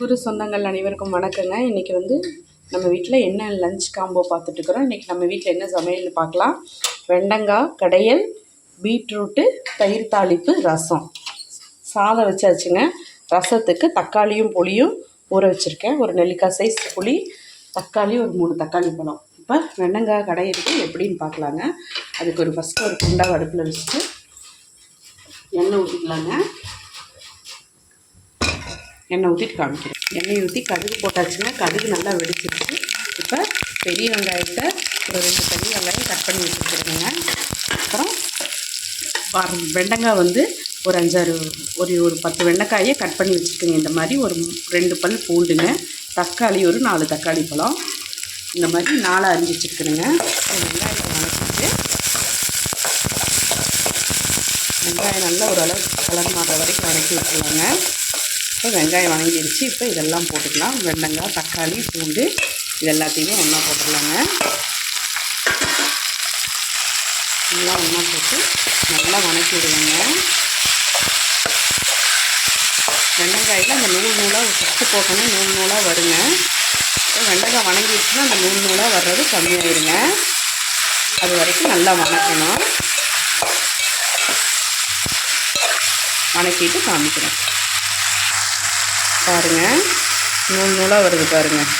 குரு சொந்தங்கள் அனைவருக்கும் வணக்கங்க. இன்றைக்கி வந்து நம்ம வீட்டில் என்ன லஞ்ச் காம்போ பார்த்துட்ருக்குறோம் இன்றைக்கி நம்ம வீட்டில் என்ன சமையல்னு பார்க்கலாம் வெண்டங்காய் கடையல் பீட்ரூட்டு தயிர் தாளிப்பு ரசம். சாதம் வச்சாச்சுங்க. ரசத்துக்கு தக்காளியும் புளியும் ஊற வச்சுருக்கேன். ஒரு நெல்லிக்காய் சைஸ் புளி தக்காளி ஒரு மூணு தக்காளி பழம். இப்போ வெண்டங்காய் கடையிறது எப்படின்னு பார்க்கலாங்க அதுக்கு ஒரு ஃபஸ்ட்டு ஒரு குண்டா அடுப்பில் வச்சுட்டு எண்ணெய் ஊற்றிக்கலாங்க எண்ணெய் ஊற்றிட்டு காமிக்கிறேன். எண்ணெய் ஊற்றி கடுகு போட்டாச்சுன்னா கடுகு நல்லா வெடிச்சிருச்சு. இப்போ பெரிய வெங்காயத்தை ஒரு ரெண்டு பெரிய வெங்காயம் கட் பண்ணி வச்சுருக்கிறேங்க. அப்புறம் வெண்டைக்காய் வந்து ஒரு அஞ்சாறு ஒரு ஒரு பத்து வெண்டைக்காயை கட் பண்ணி வச்சுருக்கேங்க இந்த மாதிரி ஒரு ரெண்டு பல் பூண்டுங்க. தக்காளி ஒரு நாலு தக்காளி பழம். இந்த மாதிரி நாலு அரிஞ்சு வச்சுருக்குறேங்க. வெங்காயத்தை வதக்கிட்டு வெங்காயம் நல்லா ஓரளவு கலர் மாற வரைக்கும் வதக்கி விட்டுருவாங்க இப்போ வெங்காயம் வதங்கிடுச்சு இப்போ இதெல்லாம் போட்டுக்கலாம். வெண்டங்காய் தக்காளி பூண்டு இது எல்லாத்தையுமே ஒன்றா போட்டுடலாங்க எல்லாம் ஒன்றா போட்டு நல்லா வதக்கி விடுவேங்க. வெண்டைக்காயில் அந்த நூல் நூலாக ஃபஸ்ட்டு போட்டோன்னே நூல் நூலாக வருங்க. இப்போ வெண்டைக்காய் வணங்கிடுச்சுன்னா அந்த நூல் நூலாக வர்றது கம்மியாயிருங்க. அது வரைக்கும் நல்லா வணக்கணும். வணக்கிட்டு காமிக்கிறேன். பாருங்கள் நூல் நூலாக வருது பாருங்கள்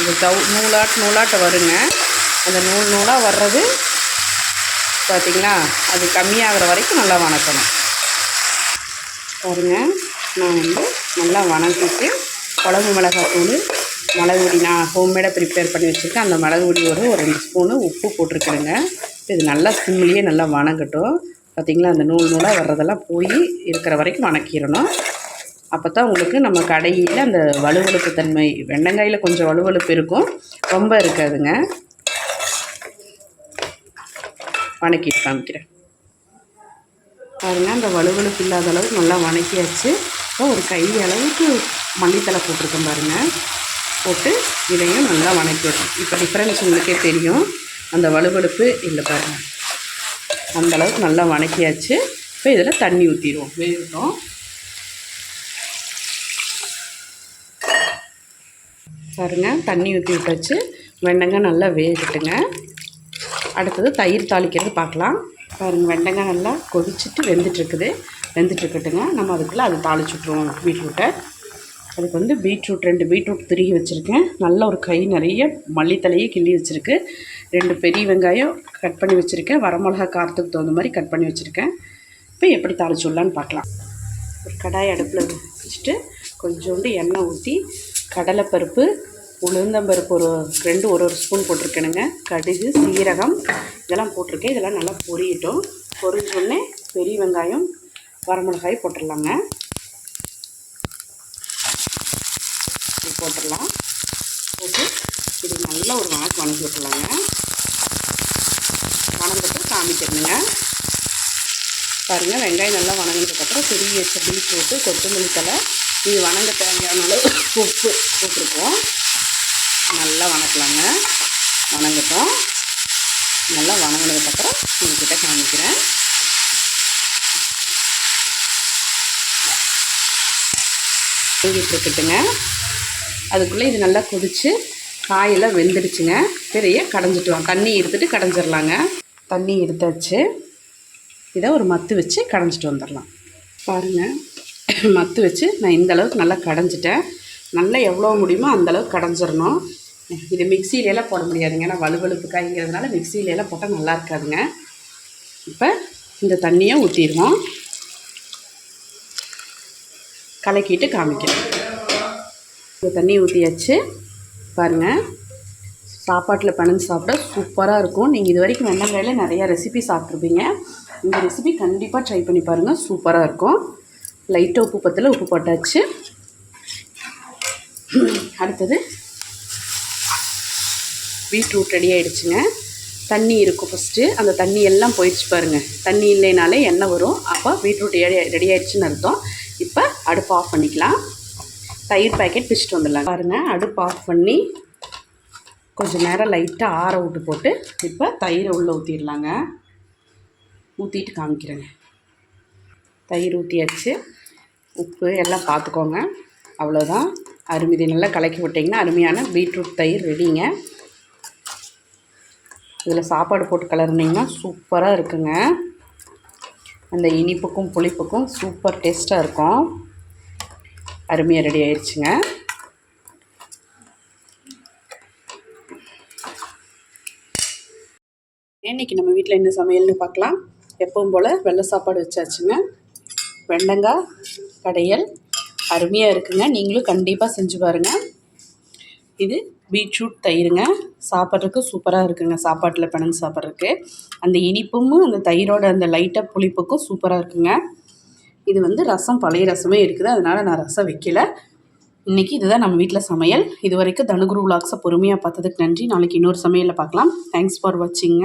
இந்த தவு நூலாட்டு நூலாட்ட வருங்க. அந்த நூல் நூலாக வர்றது பார்த்திங்களா அது கம்மியாகிற வரைக்கும் நல்லா வணக்கணும். பாருங்கள் நான் வந்து நல்லா வணக்கிட்டு குழம்பு மிளகாய் தூள் மிளகு பொடி நான் ஹோம்மேடாக ப்ரிப்பேர் பண்ணி வச்சுருக்கேன். அந்த மிளகு பொடி ஒரு ஒரு ரெண்டு ஸ்பூனு உப்பு போட்டிருக்கிறேங்க. இது நல்லா சிம்லேயே நல்லா வணங்கட்டும். பார்த்திங்களா அந்த நூல் நூலாக வர்றதெல்லாம் போய் இருக்கிற வரைக்கும் வணக்கிடணும். அப்போ தான் உங்களுக்கு நம்ம கடையில் அந்த வலுவழுப்பு தன்மை வெண்டங்காயில் கொஞ்சம் வலுவழுப்பு இருக்கும் ரொம்ப இருக்காதுங்க. வணக்கிட்டு காமிக்கிறேன். பாருங்கள் அந்த வலுவழுப்பு இல்லாத அளவுக்கு நல்லா வணக்கியாச்சு. இப்போ ஒரு கை அளவுக்கு மல்லித்தலை போட்டிருக்கேன் பாருங்கள் போட்டு இதையும் நல்லா வணக்கி விடணும் இப்போ டிஃப்ரென்ஸ் உங்களுக்கே தெரியும். அந்த வலுவழுப்பு இல்லை பாருங்கள் அந்தளவுக்கு நல்லா வணக்கியாச்சு. இப்போ இதில் தண்ணி ஊற்றிடுவோம் வேகட்டும். பாருங்கள் தண்ணி ஊற்றி விட்டாச்சு. வெண்டங்காய் நல்லா வேகட்டுங்க. அடுத்தது தயிர் தாளிக்கிறது பார்க்கலாம். பாருங்கள் வெண்டங்காய் நல்லா கொதிச்சுட்டு வெந்துட்டுருக்குது. வெந்துட்டுருக்கட்டுங்க. நம்ம அதுக்குள்ளே அது தாளிச்சு விட்ருவோம் பீட்ரூட்டை. அதுக்கு வந்து பீட்ரூட் ரெண்டு பீட்ரூட் திருகி வச்சுருக்கேன். நல்ல ஒரு கை நிறைய மல்லித்தலையே கிள்ளி வச்சுருக்கு. ரெண்டு பெரிய வெங்காயம் கட் பண்ணி வச்சுருக்கேன். வரமிளகா காரத்துக்கு தகுந்த மாதிரி கட் பண்ணி வச்சுருக்கேன். இப்போ எப்படி தாளிச்சுடலான்னு பார்க்கலாம். ஒரு கடாய் அடுப்பில் வச்சுட்டு கொஞ்சோண்டு எண்ணெய் ஊற்றி கடலைப்பருப்பு உளுந்தம்பருப்பு ஒரு ரெண்டு ஒரு ஒரு ஸ்பூன் போட்டிருக்கேனுங்க. கடுகு சீரகம் இதெல்லாம் போட்டிருக்கேன். இதெல்லாம் நல்லா பொரியட்டும். பொரிஞ்சோடனே பெரிய வெங்காயம் வரமிளகாய் போட்டுடலாங்க. போட்டுடலாம். போட்டு நல்லா ஒரு வணக்கு வணக்கி விட்டுலாங்க வணங்கிட்டு காமிக்கிறணுங்க பாருங்கள் வெங்காயம் நல்லா வணங்கினதுக்கப்புறம் சிறிய வச்ச பீட்ரூட்டு கொத்தமல்லி தலை இது வணங்க தேவையான அளவு உப்பு போட்டிருக்கோம். நல்லா வணக்கலாங்க. வணங்கட்டும். நல்லா வணங்கினதுக்கப்புறம் உங்கள்கிட்ட காமிக்கிறேன். இருக்கட்டுங்க. அதுக்குள்ளே இது நல்லா கொதித்து காயெல்லாம் வெந்துடுச்சுங்க பெரிய கடைஞ்சிட்டு வாங்க தண்ணி எடுத்துட்டு கடைஞ்சிடலாங்க. தண்ணி எடுத்தாச்சு. இதை ஒரு மத்து வச்சு கடைஞ்சிட்டு வந்துடலாம். பாருங்கள் மத்து வச்சு நான் இந்த அளவுக்கு நல்லா கடைஞ்சிட்டேன். நல்லா எவ்வளோ முடியுமோ அந்தளவுக்கு கடைஞ்சிடணும். இது மிக்சியிலலாம் போட முடியாதுங்க. ஏன்னா வலுவழுப்பு காய்ங்கிறதுனால மிக்சியிலலாம் போட்டால் நல்லா இருக்காதுங்க. இப்போ இந்த தண்ணியை ஊற்றிடுவோம். கலக்கிட்டு காமிக்கிறேன். இந்த தண்ணி ஊற்றியாச்சு. பாருங்கள் சாப்பாட்டில் பிணைஞ்சு சாப்பிட சூப்பராக இருக்கும். நீங்கள் இது வரைக்கும் வெண்ணங்காயில் நிறையா ரெசிபி சாப்பிட்ருப்பீங்க இந்த ரெசிபி கண்டிப்பாக ட்ரை பண்ணி பாருங்கள் சூப்பராக இருக்கும். லைட்டாக உப்பு பத்தில் உப்பு போட்டாச்சு. அடுத்தது பீட்ரூட் ரெடி ஆகிடுச்சுங்க தண்ணி இருக்கும் ஃபஸ்ட்டு அந்த தண்ணி எல்லாம் போயிடுச்சு பாருங்கள் தண்ணி இல்லைனாலே எண்ணெய் வரும். அப்போ பீட்ரூட் ரெடி ஆகிடுச்சுன்னு அர்த்தம். இப்போ அடுப்பு ஆஃப் பண்ணிக்கலாம். தயிர் பேக்கெட் பிச்சுட்டு வந்துடலாம். பாருங்கள் அடுப்பு ஆஃப் பண்ணி கொஞ்சம் நேரம் லைட்டாக ஆற விட்டு போட்டு இப்போ தயிரை உள்ளே ஊற்றிடலாங்க ஊற்றிட்டு காமிக்கிறேங்க. தயிர் ஊற்றியாச்சு உப்பு எல்லாம் பார்த்துக்கோங்க அவ்வளோதான் அருமிதி நல்லா கலக்கி விட்டிங்கன்னா அருமையான பீட்ரூட் தயிர் ரெடிங்க. இதில் சாப்பாடு போட்டு கலர்னிங்கன்னா சூப்பராக இருக்குங்க. அந்த இனிப்புக்கும் புளிப்புக்கும் சூப்பர் டேஸ்ட்டாக இருக்கும். அருமையாக ரெடி ஆயிடுச்சுங்க. இன்னைக்கு நம்ம வீட்டில் என்ன சமையல்னு பார்க்கலாம் எப்பவும் போல் வெள்ளை சாப்பாடு வச்சாச்சுங்க. வெண்டங்காய் கடையல் அருமையாக இருக்குங்க. நீங்களும் கண்டிப்பாக செஞ்சு பாருங்கள் இது பீட்ரூட் தயிருங்க. சாப்பிட்றதுக்கு சூப்பராக இருக்குங்க. சாப்பாட்டில் பிணைஞ்சு சாப்பிட்றதுக்கு. அந்த இனிப்பும் அந்த தயிரோட அந்த லைட்டாக புளிப்புக்கும் சூப்பராக இருக்குங்க. இது வந்து ரசம் பழைய ரசமே இருக்குது. அதனால் நான் ரசம் வைக்கல. இன்றைக்கி இதுதான் நம்ம வீட்டில் சமையல். இது வரைக்கும் தனுகுரு விலாக்ஸை பொறுமையாக பார்த்ததுக்கு நன்றி. நாளைக்கு இன்னொரு சமையலில் பார்க்கலாம். Thanks for வாட்சிங்க